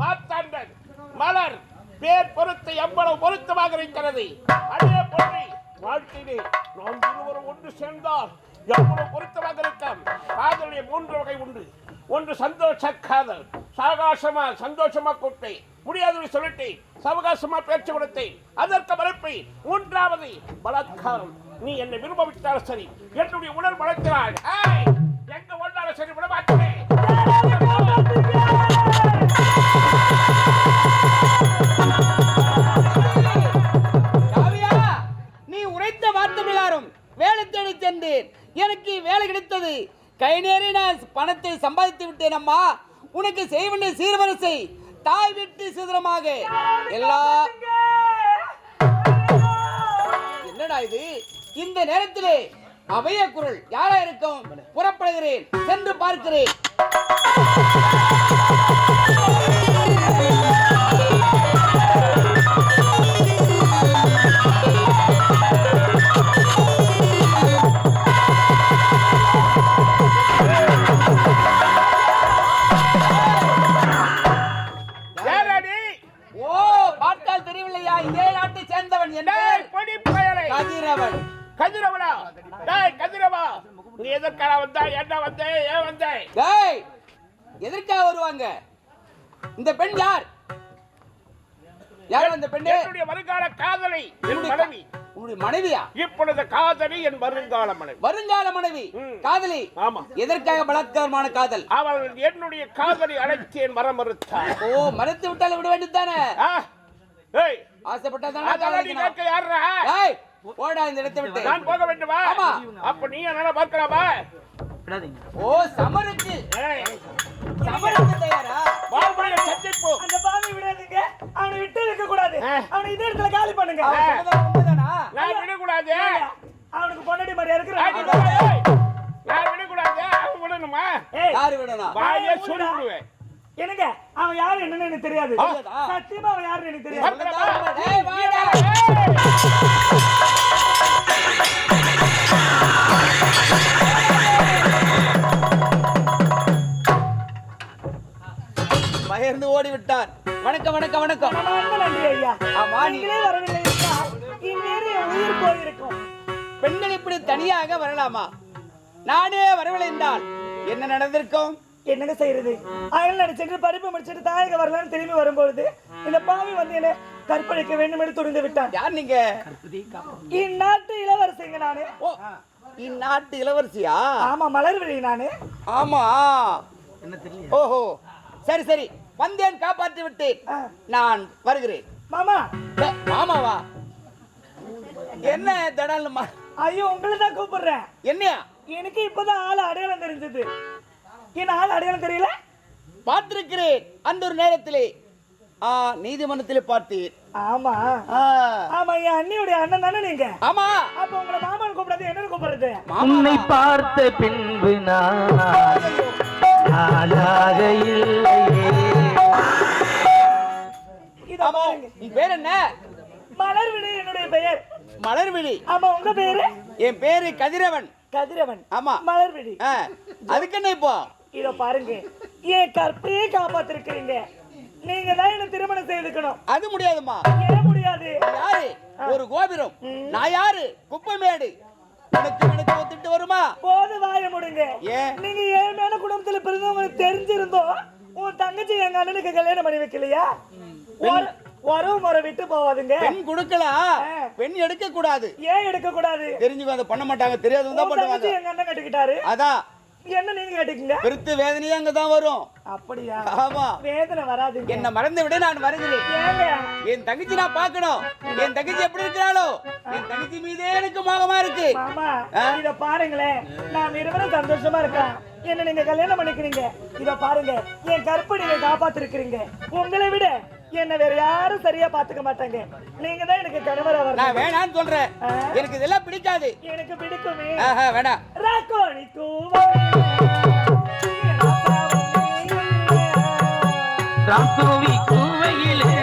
மாத்தாண்டன் மலர் பேர் பொருத்த எவ்வளவு பொருத்தமாக இருக்கிறது அதே போன்று வாழ்க்கையிலே நாம் இருவரும் ஒன்று சேர்ந்தால் எவ்வளவு பொருத்தமாக இருக்கும் காதலுடைய மூன்று வகை உண்டு. ஒன்று சந்தோஷ காதல். சாகாசமா சந்தோஷமா கூட்டேன் முடியாதவை சொல்லிட்டேன் சவகாசமா பேச்சு கொடுத்தேன். அதற்கு மறுப்பை மூன்றாவது பலாத்காரம். நீ என்னை விரும்ப விட்டாலும் சரி என்னுடைய உடல் வளர்க்கிறாள் எங்க ஒன்றாலும் சரி விடமாட்டேன். சேர்ந்தேன் எனக்கு வேலை கிடைத்தது. கை நேரி நான் பணத்தை சம்பாதித்து விட்டேன் அம்மா. உனக்கு செய்ய வேண்டிய சீர்வரிசை தாய் வீட்டு சிதறமாக எல்லா என்னடா இது? இந்த நேரத்திலே அவைய குரல் யாரா இருக்கும் புறப்படுகிறேன். சென்று பார்க்கிறேன். நீ எதற்காக வந்தா என்ன வந்தே ஏன் வந்தே? டேய் எதற்காக வருவாங்க? இந்த பெண் யார்? யார் அந்த பெண்ணு? என்னுடைய வருங்கால காதலி என் மனைவி. உன்னுடைய மனைவியா? இப்பொழுது காதலி என் வருங்கால மனைவி. வருங்கால மனைவி. காதலி ஆமா. எதற்காக பலாத்காரமான காதல்? அவள் என்னுடைய காதலி அழைத்தேன் மரம் மறுத்தாள் ஓ மறுத்து விட்டால விட வேண்டியதுதானே? ஆ, ஏய். ஆசைப்பட்டா தானே ஏய் போடா இந்த இடத்தை விட்டு. நான் போக வேண்டுமா? ஆமா. அப்ப நீ என்னால பார்க்கலாமா? ஓ சமருக்கு. ஏய், சமருக்கு தயாரா? வாழ்வாய சந்திப்பு. அந்த பாவி விடாதீங்க அவனை விட்டு இருக்க கூடாது. அவனை இதே இடத்துல காலி பண்ணுங்க. நான் விடக்கூடாது. அவனுக்கு பொண்டாடி மாதிரி நான் இருக்கிறான் விடக்கூடாது. நான் விடக்கூடாது. அவன் விடணுமா? ஏய். யாரு விடணும்? வாயே சொல்லி விடுவேன் என்னங்க? அவன் யாரு என்னன்னு எனக்கு தெரியாது? சத்தியமா அவன் யாருன்னு எனக்கு தெரியாது. பயந்து ஓடி விட்டார் வணக்கம் வணக்கம் வணக்கம். நன்றி ஐயா. ஆமா, நீ- நீங்களே வரவில்லை இந்நேரம் உயிர் போயிருக்கும். பெண்கள் இப்படி தனியாக வரலாமா? நானே வரவில்லை என்றால் என்ன நடந்திருக்கும்? என்னங்க செய்யறது? அயல் நடிச்சிட்டு படிப்பு முடிச்சிட்டு தாயக வரலான்னு திரும்பி வரும்பொழுது இந்த பாவி வந்து என்ன கற்பழிக்க வேண்டும் என்று துணிந்து விட்டான். யார் நீங்க? இந்நாட்டு இளவரசிங்க நானு. ஓ இந்நாட்டு இளவரசியா? ஆமா மலர்விழி நானு. ஆமா. ஓஹோ சரி சரி. வந்தேன் காப்பாற்றி விட்டேன். நான் வருகிறேன். மாமா. ஏ, மாமாவா? என்ன தடால் ஐயோ உங்களை தான் கூப்பிடுறேன். என்னையா? எனக்கு இப்பதான் ஆள் அடையாளம் தெரிஞ்சது. என்ன ஆள் அடையாளம் தெரியல? பார்த்திருக்கிறேன். அந்த ஒரு நேரத்திலே ஆ நீதிமன்றத்திலே பார்த்தேன் ஆமா. ஆ, ஆமா என் அண்ணியுடைய அண்ணன் தானே நீங்க? ஆமா. அப்ப உங்களை மாமன் கூப்பிடாது என்ன கூப்பிடுறது? உன்னை பார்த்த பின்பு நான் நானாக இல்லையே இத ஆமா நீ பேர் என்ன? மலர்விழி என்னுடைய பெயர். மலர்விழி. ஆமா உங்க பேரு? என் பேரு கதிரவன். கதிரவன். ஆமா. மலர்விழி. ஆ, அதுக்கு என்ன இப்போ? இத பாருங்க. என் கற்பையே காப்பாத்திருக்கிறீங்க? நீங்க தான் என்ன திருமணம் செய்துக்கணும். அது முடியாதுமா ஏன் முடியாது? யாரு? ஒரு கோபுரம். நான் யாரு? குப்பைமேடு. உனக்கு எனக்கு ஒத்துட்டு வருமா? போது வாய முடுங்க? நீங்க ஏழ்மையான குடும்பத்துல பிறந்தவங்களுக்கு தெரிஞ்சிருந்தோம் உன் தங்கச்சி எங்க அண்ணனுக்கு கல்யாணம் பண்ணி வைக்கலையா? உறவு முறை விட்டு போவாதுங்க. பெண் கொடுக்கலாம். பெண் எடுக்க கூடாது ஏன் எடுக்க கூடாது தெரிஞ்சுக்கோ அதை பண்ண மாட்டாங்க. பண்ணுவாங்க. எங்க அண்ணன் கட்டிக்கிட்டாரு. அதான். என்ன நீங்க கட்டிக்கங்க? பெருத்து வேதனையே அங்கதான் வரும். அப்படியா? ஆமா. வேதனை வராதுங்க. என்ன மறந்து விட நான் வருகிறேன். என் தங்கச்சி நான் பார்க்கணும். என் தங்கச்சி எப்படி இருக்கிறாளோ? என் தங்கச்சி மீதே எனக்கு மோகமா இருக்கு? இத பாருங்களேன். நான் இருவரும் சந்தோஷமா இருக்கேன் என்ன நீங்க கல்யாணம் பண்ணிக்கிறீங்க? இத பாருங்க. என் கற்பை நீங்க காப்பாத்திருக்கிறீங்க. உங்களை விட என்ன வேற யாரும் சரியா பாத்துக்க மாட்டாங்க. நீங்க தான் எனக்கு கணவரா நான் வரணும் வேணான்னு சொல்றேன்? எனக்கு இதெல்லாம் பிடிக்காது. எனக்கு பிடிக்குமே. ஆஹா வேணாம். ராக்கோணி தூவம். ராக்கோவி கூவையிலே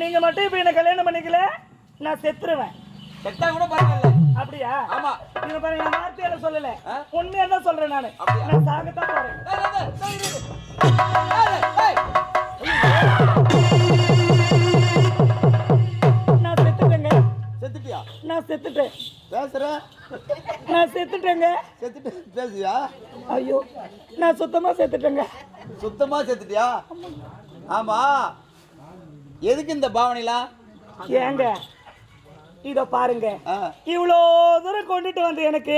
நீங்க மட்டும் இப்ப என்ன கல்யாணம் பண்ணிக்கல நான் செத்துருவேன். செத்தா கூட பரவாயில்ல. அப்படியா? ஆமா. நீங்க பாருங்க என் வார்த்தையால சொல்லல? உண்மையா தான் சொல்றேன் நானு? நான் சாகத்தான் போறேன். நான் செத்துட்டேங்க. செத்துட்டியா? நான் செத்துட்டேன். பேசுற? நான் செத்துட்டேங்க. செத்துட்டு பேசுவியா ஐயோ நான் சுத்தமா செத்துட்டேங்க. சுத்தமா செத்துட்டியா? ஆமா. எதுக்கு இந்த பாவனைலாம் ஏங்க இத பாருங்க. இவ்வளோ தூரம் கொண்டுட்டு வந்து எனக்கு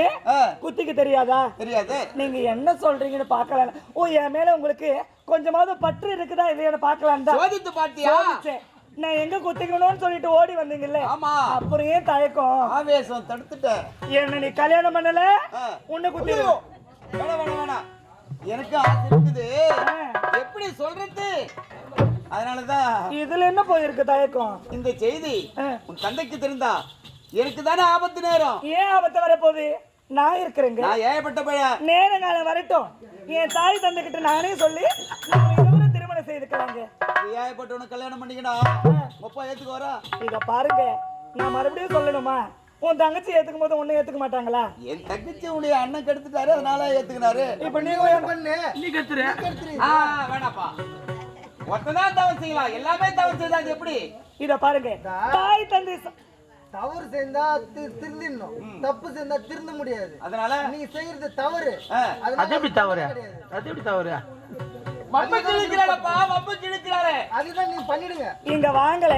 குத்திக்கு தெரியாதா? தெரியாது. நீங்க என்ன சொல்றீங்கன்னு பார்க்கலாம் ஓ என் மேல உங்களுக்கு கொஞ்சமாவது பற்று இருக்குதா இல்லையான்னு பார்க்கலாம் சோதித்து சோதிச்சேன். நான் எங்க குத்திக்கணும்னு சொல்லிட்டு ஓடி வந்தீங்கல்ல. ஆமா. அப்புறம் ஏன் தயக்கம்? ஆவேசம் தடுத்துட்ட. என்ன நீ கல்யாணம் பண்ணல. உன்னை குத்தி வேணாம் வேணாம் எனக்கு ஆசை இருக்குது. எப்படி சொல்றது? அதனாலதான் இதுல என்ன போயிருக்கு தயக்கம்? இந்த செய்தி. உன் தந்தைக்கு தெரிந்தா எனக்கு தானே ஆபத்து நேரம். ஏன் ஆபத்து வரப்போகுது? நான் இருக்கிறேங்க. நான் ஏகப்பட்ட பையன். நேர காலம் வரட்டும். என் தாய் தந்தைகிட்ட நானே சொல்லி திருமணம் செய்துக்கலாங்க. ஏகப்பட்டவனை கல்யாணம் பண்ணிக்கணும் அப்பா ஏத்துக்கு வரா. இத பாருங்க. நான் மறுபடியும் சொல்லணுமா? உன் தங்கச்சி ஏத்துக்கும் போது ஒன்னும் ஏத்துக்க மாட்டாங்களா? என் தங்கச்சி உடைய அண்ணன் கெடுத்துட்டாரு அதனால ஏத்துக்கினாரு. இப்ப நீங்க பண்ணு? நீ கத்துற ஆ வேணாப்பா. ஒருத்ததான் தவறு செய்யலாம். எல்லாமே தவறு செய்தா அது எப்படி? இத பாருங்க. தாய் தந்தை தவறு செஞ்சா திருந்திடணும். தப்பு செஞ்சா திருந்த முடியாது. அதனால? நீங்க செய்யறது தவறு. அது எப்படி தவறு? அது எப்படி தவறு? அதுதான் நீங்க பண்ணிடுங்க. இங்க வாங்கல.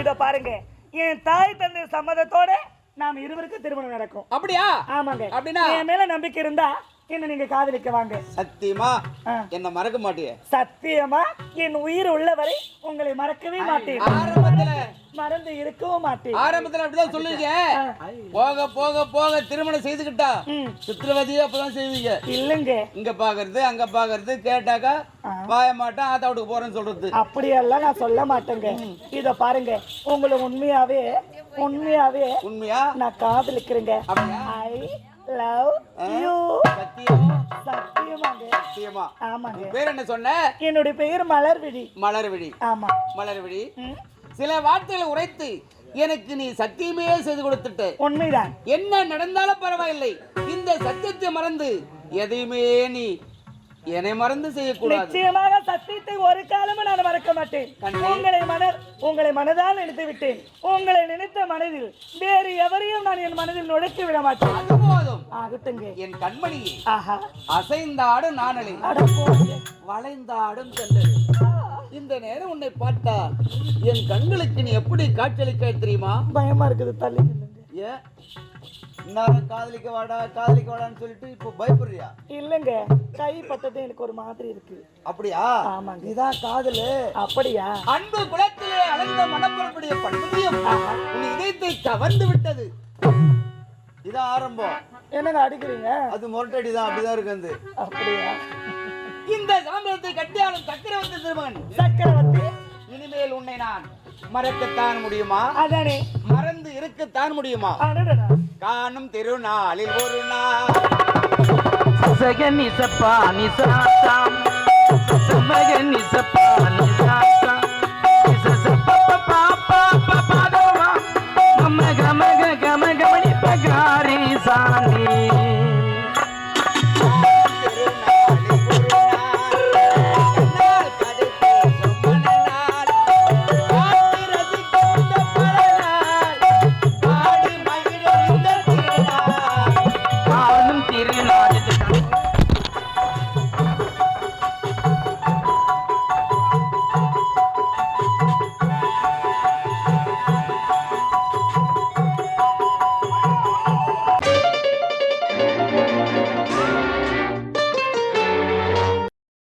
இத பாருங்க. என் தாய் தந்தை சம்மதத்தோட நாம் இருவருக்கும் திருமணம் நடக்கும். அப்படியா? ஆமாங்க. அப்படின்னா? என் மேல நம்பிக்கை இருந்தா என்ன நீங்க காதலிக்க வாங்க? சத்தியமா. என்ன மறக்க மாட்டியே. சத்தியமா? என் உயிர் உள்ளவரை உங்களை மறக்கவே மாட்டேன். ஆரம்பத்துல மறந்து இருக்கவும் மாட்டேன். ஆரம்பத்துல அப்படிதான் சொல்லுவீங்க. போக போக போக திருமணம் செய்துக்கிட்டா? ம். சித்திரவதையே அப்பதான் செய்வீங்க. இல்லைங்க. இங்க பாக்குறது அங்க பாக்குறது கேட்டாக்கா பாய மாட்டேன் ஆத்தா வீட்டுக்கு போறேன்னு சொல்றது. அப்படியெல்லாம் நான் சொல்ல மாட்டேங்க. இத பாருங்க. உங்களை உண்மையாவே உண்மையாவே உண்மையா? நான் காதலிக்கிறேங்க. I love you சத்தியமாங்க. சத்தியமா. ஆமாங்க. பேர் என்ன சொன்ன? என்னுடைய பெயர் மலர்விழி. மலர்விழி. ஆமா. மலர்விழி. சில வார்த்தைகளை உரைத்து எனக்கு நீ சத்தியமே செய்து கொடுத்துட்ட. உண்மைதான். என்ன நடந்தாலும் பரவாயில்லை. இந்த சத்தியத்தை மறந்து எதையுமே நீ என்னை மறந்து செய்யக்கூடாது. நிச்சயமாக சத்தியத்தை ஒரு காலமும் நான் மறக்க மாட்டேன். உங்களை மனர் உங்களை மனதால் நினைத்து விட்டேன் உங்களை நினைத்த மனதில் வேறு எவரையும் நான் என் மனதில் நுழைத்து விட மாட்டேன். ஆகட்டுங்க என் கண்மணியே ஆஹா. அசைந்தாடும் போங்க. வளைந்தாடும் செல்லல் இந்த நேரம் உன்னை பார்த்தா என் கண்களுக்கு நீ எப்படி காட்சியளிக்க தெரியுமா? பயமா இருக்குது தள்ளி. ஏன் நான் காதலிக்க வாடா காதலிக்க வாடான்னு சொல்லிட்டு இப்போ பயப்படுறியா? இல்லைங்க. கை பட்டது எனக்கு ஒரு மாதிரி இருக்கு. அப்படியா? ஆமாங்க. இதான் காதலு. அப்படியா? அன்பு குலத்திலே அழந்த மனப்பொருளுடைய பண்புதியம் உன் இதயத்தை கவர்ந்து விட்டது. இதான் ஆரம்பம். என்னங்க அடிக்கிறீங்க? அது முரட்டடி தான் அப்படிதான் இருக்கு அப்படியா? இந்த சாம்பிரத்தை கட்டியாலும் சக்கரவர்த்தி திருமகன். சக்கரவர்த்தி? இனிமேல் உன்னை நான் மறக்கத்தான் முடியுமா? அதானே. மறந்து இருக்கத்தான் முடியுமா. காணும் திருநாளில் ஒரு நாள். சக நிசப்பா நிசாத்தாம்